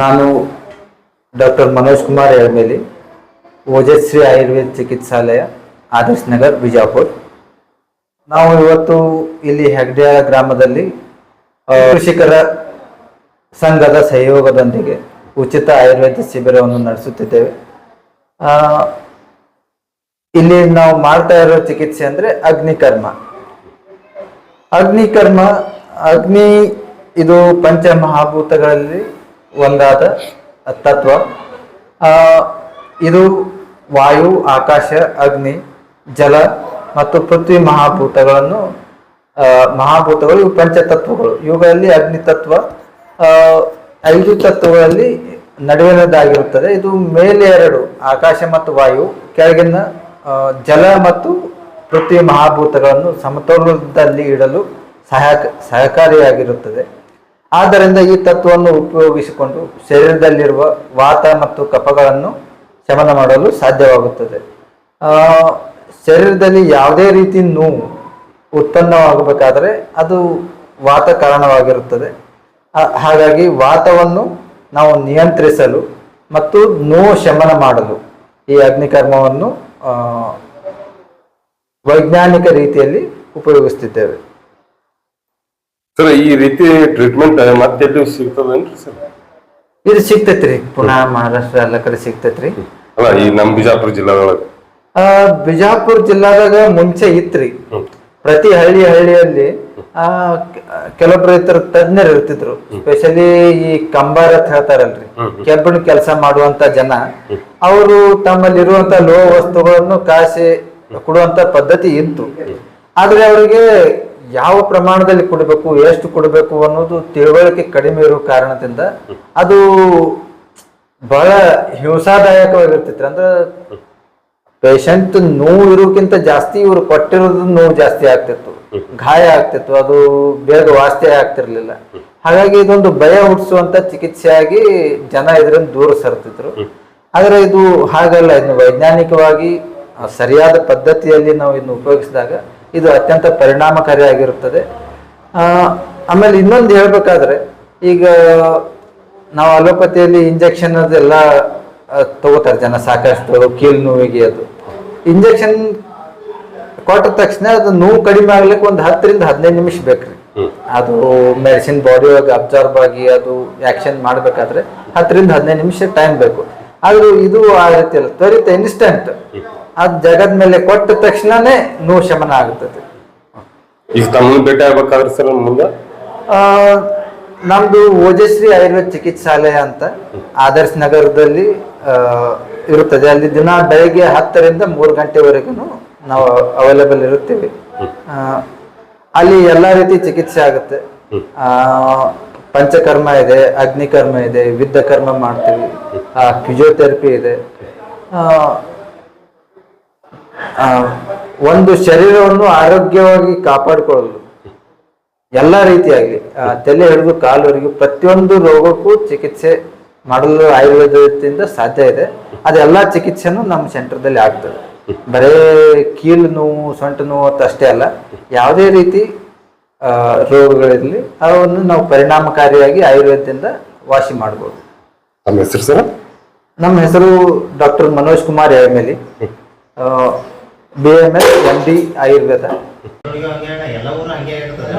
ನಾನು ಡಾಕ್ಟರ್ ಮನೋಜ್ ಕುಮಾರ್ ಎಳ್ಮೇಲಿ ಓಜಸ್ವಿ ಆಯುರ್ವೇದ ಚಿಕಿತ್ಸಾಲಯ, ಆದರ್ಶ್ ನಗರ್, ಬಿಜಾಪುರ್. ನಾವು ಇವತ್ತು ಇಲ್ಲಿ ಹೆಗ್ಡೆಯ ಗ್ರಾಮದಲ್ಲಿ ಕೃಷಿಕರ ಸಂಘದ ಸಹಯೋಗದೊಂದಿಗೆ ಉಚಿತ ಆಯುರ್ವೇದ ಶಿಬಿರವನ್ನು ನಡೆಸುತ್ತಿದ್ದೇವೆ. ಇಲ್ಲಿ ನಾವು ಮಾಡ್ತಾ ಇರೋ ಚಿಕಿತ್ಸೆ ಅಂದ್ರೆ ಅಗ್ನಿಕರ್ಮ. ಅಗ್ನಿಕರ್ಮ, ಅಗ್ನಿ ಇದು ಪಂಚಮಹಾಭೂತಗಳಲ್ಲಿ ಒಂದಾದ ತತ್ವ. ಇದು ವಾಯು, ಆಕಾಶ, ಅಗ್ನಿ, ಜಲ ಮತ್ತು ಪೃಥ್ವಿ ಮಹಾಭೂತಗಳನ್ನು ಮಹಾಭೂತಗಳು, ಇವು ಪಂಚತತ್ವಗಳು. ಇವುಗಳಲ್ಲಿ ಅಗ್ನಿ ತತ್ವ ಐದು ತತ್ವಗಳಲ್ಲಿ ನಡುವಿನದಾಗಿರುತ್ತದೆ ಇದು ಮೇಲೆ ಎರಡು, ಆಕಾಶ ಮತ್ತು ವಾಯು. ಕೆಳಗಿನ ಜಲ ಮತ್ತು ಪೃಥ್ವಿ ಮಹಾಭೂತಗಳನ್ನು ಸಮತೋಲನದಲ್ಲಿ ಇಡಲು ಸಹಾಯಕ ಸಹಕಾರಿಯಾಗಿರುತ್ತದೆ. ಆದ್ದರಿಂದ ಈ ತತ್ವವನ್ನು ಉಪಯೋಗಿಸಿಕೊಂಡು ಶರೀರದಲ್ಲಿರುವ ವಾತ ಮತ್ತು ಕಫಗಳನ್ನು ಶಮನ ಮಾಡಲು ಸಾಧ್ಯವಾಗುತ್ತದೆ. ಶರೀರದಲ್ಲಿ ಯಾವುದೇ ರೀತಿ ನೋವು ಉತ್ಪನ್ನವಾಗಬೇಕಾದರೆ ಅದು ವಾತ ಕಾರಣವಾಗಿರುತ್ತದೆ. ಹಾಗಾಗಿ ವಾತವನ್ನು ನಾವು ನಿಯಂತ್ರಿಸಲು ಮತ್ತು ನೋವು ಶಮನ ಮಾಡಲು ಈ ಅಗ್ನಿಕರ್ಮವನ್ನು ವೈಜ್ಞಾನಿಕ ರೀತಿಯಲ್ಲಿ ಉಪಯೋಗಿಸ್ತಿದ್ದೇವೆ. ಸರ್ ಈ ರೀತಿ ಟ್ರೀಟ್ಮೆಂಟ್ ಮತ್ತೆ ಸಿಗ್ತದೇನ್ರಿ ಸರ್? ಇದು ಸಿಗ್ತೈತ್ರಿ. ಪುನಃ ಮಹಾರಾಷ್ಟ್ರ ಎಲ್ಲ ಕಡೆ ಸಿಗ್ತೈತ್ರಿ. ಅಲ್ಲ ಈ ನಮ್ ಬಿಜಾಪುರ ಜಿಲ್ಲಾದೊಳಗ? ಆ, ಬಿಜಾಪುರ ಜಿಲ್ಲಾದಾಗ ಮುಂಚೆ ಇತ್ರಿ. ಪ್ರತಿ ಹಳ್ಳಿ ಹಳ್ಳಿಯಲ್ಲಿ ಆ ಕೆ- ಕೆಲವೊಬ್ರು ರೈತರು ತಜ್ಞರು ಇರ್ತಿದ್ರು. ಸ್ಪೆಷಲಿ ಈ ಕಂಬಾರ ಅಂತ ಹೇಳ್ತಾರಲ್ರಿ ಕೆಬ್ಬಣ ಕೆಲಸ ಮಾಡುವಂತ ಜನ. ಅವರು ತಮ್ಮಲ್ಲಿರುವಂತ ಲೋಹ ವಸ್ತುಗಳನ್ನು ಕಾಸಿ ಕೊಡುವಂತ ಪದ್ಧತಿ ಇತ್ತು. ಆದ್ರೆ ಅವರಿಗೆ ಯಾವ ಪ್ರಮಾಣದಲ್ಲಿ ಕೊಡಬೇಕು, ಎಷ್ಟು ಕೊಡಬೇಕು ಅನ್ನೋದು ತಿಳುವಳಿಕೆ ಕಡಿಮೆ ಇರೋ ಕಾರಣದಿಂದ ಅದು ಬಹಳ ಹಿಂಸಾದಾಯಕವಾಗಿರ್ತಿತ್ತು. ಅಂದ್ರೆ ಪೇಷಂಟ್ ನೋವು ಇರೋಕ್ಕಿಂತ ಜಾಸ್ತಿ ಇವರು ಕೊಟ್ಟಿರೋದು ನೋವು ಜಾಸ್ತಿ ಆಗ್ತಿತ್ತು. ಗಾಯ ಆಗ್ತಿತ್ತು, ಅದು ಬೇಗ ವಾಸ್ತಿ ಆಗ್ತಿರ್ಲಿಲ್ಲ. ಹಾಗಾಗಿ ಇದೊಂದು ಭಯ ಹುಟ್ಟಿಸುವಂತ ಚಿಕಿತ್ಸೆಯಾಗಿ ಜನ ಇದರಿಂದ ದೂರ ಸರ್ತಿದ್ರು. ಆದ್ರೆ ಇದು ಹಾಗಲ್ಲ, ಇನ್ನು ವೈಜ್ಞಾನಿಕವಾಗಿ ಸರಿಯಾದ ಪದ್ಧತಿಯಲ್ಲಿ ನಾವು ಇದನ್ನು ಉಪಯೋಗಿಸಿದಾಗ ಇದು ಅತ್ಯಂತ ಪರಿಣಾಮಕಾರಿಯಾಗಿರುತ್ತದೆ. ಆ, ಆಮೇಲೆ ಇನ್ನೊಂದು ಹೇಳ್ಬೇಕಾದ್ರೆ ಈಗ ನಾವು ಅಲೋಪತಿಯಲ್ಲಿ ಇಂಜೆಕ್ಷನ್ ಅದೆಲ್ಲ ತಗೋತಾರೆ ಜನ ಸಾಕಷ್ಟು ಕೀಲು ನೋವಿಗೆ ಅದು. ಇಂಜೆಕ್ಷನ್ ಕೊಟ್ಟ ತಕ್ಷಣ ಅದು ನೋವು ಕಡಿಮೆ ಆಗ್ಲಿಕ್ಕೆ ಒಂದು ಹತ್ತರಿಂದ ಹದಿನೈದು ನಿಮಿಷ ಬೇಕ್ರಿ ಅದು ಮೆಡಿಸಿನ್ ಬಾಡಿ ಒಳಗೆ ಅಬ್ಸರ್ವ್ ಆಗಿ ಅದು ಆಕ್ಷನ್ ಮಾಡ್ಬೇಕಾದ್ರೆ ಹತ್ತರಿಂದ ಹದಿನೈದು ನಿಮಿಷ ಟೈಮ್ ಬೇಕು. ಆದ್ರೂ ಇದು ಆ ರೀತಿ ಅಲ್ಲ ತ್ವರಿತ ಇನ್ಸ್ಟೆಂಟ್. ಅದು ಜಗದ ಮೇಲೆ ಕೊಟ್ಟ ತಕ್ಷಣನೇ ನೋವು ಶಮನ ಆಗುತ್ತದೆ ಈಗ ತಮ್ಮನ್ನ ಭೇಟಿ ಆಗ್ಬೇಕಾದ್ರೆ ಸರ್ ಮುಂದೆ? ಆ, ನಮ್ದು ಓಜಶ್ರೀ ಆಯುರ್ವೇದ ಚಿಕಿತ್ಸಾಲಯ ಅಂತ ಆದರ್ಶ ನಗರದಲ್ಲಿ ಆ, ಇರುತ್ತದೆ. ಅಲ್ಲಿ ದಿನ ಬೆಳಗ್ಗೆ ಹತ್ತರಿಂದ ಮೂರು ಗಂಟೆವರೆಗೂ ನಾವು ಅವೈಲೇಬಲ್ ಇರುತ್ತೇವೆ. ಆ, ಅಲ್ಲಿ ಎಲ್ಲಾ ರೀತಿ ಚಿಕಿತ್ಸೆ ಆಗುತ್ತೆ. ಆ, ಪಂಚಕರ್ಮ ಇದೆ ಅಗ್ನಿಕರ್ಮ ಇದೆ ವಿದ್ಯಕರ್ಮ ಮಾಡ್ತೀವಿ. ಫಿಜಿಯೋಥೆರಪಿ ಇದೆ. ಆ, ಒಂದು ಶರೀರವನ್ನು ಆರೋಗ್ಯವಾಗಿ ಕಾಪಾಡಿಕೊಳ್ಳಲು ಎಲ್ಲ ರೀತಿಯಾಗಿ ಆ, ತಲೆ ಹಿಡಿದು ಕಾಲುವರೆಗೂ ಪ್ರತಿಯೊಂದು ರೋಗಕ್ಕೂ ಚಿಕಿತ್ಸೆ ಮಾಡಲು ಆಯುರ್ವೇದದಿಂದ ಸಾಧ್ಯ ಇದೆ. ಅದೆಲ್ಲ ಚಿಕಿತ್ಸೆನೂ ನಮ್ಮ ಸೆಂಟರ್ದಲ್ಲಿ ಆಗ್ತದೆ. ಬರೇ ಕೀಲು ನೋವು ಸೊಂಟ ನೋವು ಅಂತ ಅಷ್ಟೇ ಅಲ್ಲ ಯಾವುದೇ ರೀತಿ ಆ, ರೋಗಗಳಿರಲಿ ಅವನ್ನು ನಾವು ಪರಿಣಾಮಕಾರಿಯಾಗಿ ಆಯುರ್ವೇದದಿಂದ ವಾಸಿ ಮಾಡ್ಬೋದು. ನಮ್ಮ ಹೆಸರು ಸರ್? ನಮ್ಮ ಹೆಸರು doctor Manoj Kumar Elmeli B M S M D Ayurveda ಎಲ್ಲವೂ ಹಂಗೆ ಇರ್ತದೆ